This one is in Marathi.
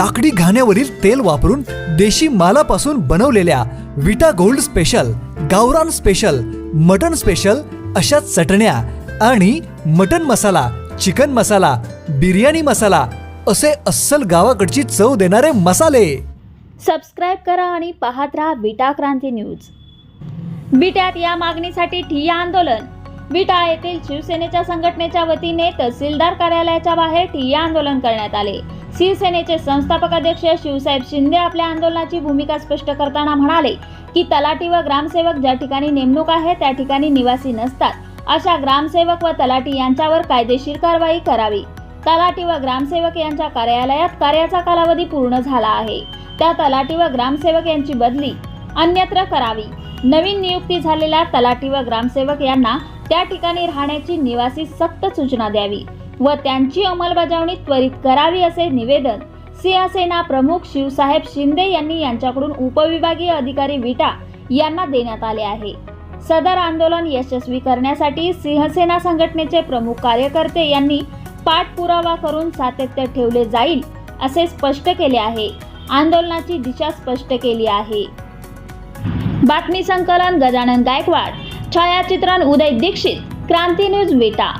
लाकडी घाण्यावरील तेल वापरून देशी मालापासून बनवलेल्या विटा गोल्ड स्पेशल गावरान स्पेशल मटन स्पेशल अशा चटण्या आणि मटन मसाला चिकन मसाला बिर्याणी मसाला असे अस्सल गावाकडची चव देणारे मसाले. सबस्क्राईब करा आणि पाहत राहा विटा क्रांती न्यूज. बिट्यात या मागणीसाठी ठिय्या आंदोलन. विटा येथील शिवसेनेच्या संघटनेच्या वतीने तहसीलदार कार्यालयाच्या बाहेर ठिय्या आंदोलन करण्यात आले. शिवसेनेचे संस्थापक अध्यक्ष शिवसाहेब शिंदे आपल्या आंदोलनाची भूमिका स्पष्ट करताना म्हणाले की तलाठी व ग्रामसेवक ज्या ठिकाणी नेमणूक आहे त्या ठिकाणी निवासी नसतात. अशा ग्रामसेवक व तलाठी यांच्यावर कायदेशीर कारवाई करावी. तलाठी व ग्रामसेवक यांच्या कार्यालयात कार्याचा कालावधी पूर्ण झाला आहे. त्या तलाठी व ग्रामसेवक यांची बदली अन्यत्र करावी. नवीन नियुक्ती झालेल्या तलाठी व ग्रामसेवक यांना त्या ठिकाणी राहण्याची निवासी सक्त सूचना द्यावी व त्यांची अंमलबजावणी त्वरित करावी असे निवेदन सिंहसेना प्रमुख शिवसाहेब शिंदे यांनी यांच्याकडून उपविभागीय अधिकारी विटा यांना देण्यात आले आहे. सदर आंदोलन यशस्वी करण्यासाठी सिंहसेना संघटनेचे प्रमुख कार्यकर्ते यांनी पाठपुरावा करून सातत्य ठेवले जाईल असे स्पष्ट केले आहे. आंदोलनाची दिशा स्पष्ट केली आहे. बातमी संकलन गजानन गायकवाड. છાયાચિત્રણ ઉદય દીક્ષિત ક્રાંતિ ન્યૂઝ બેટા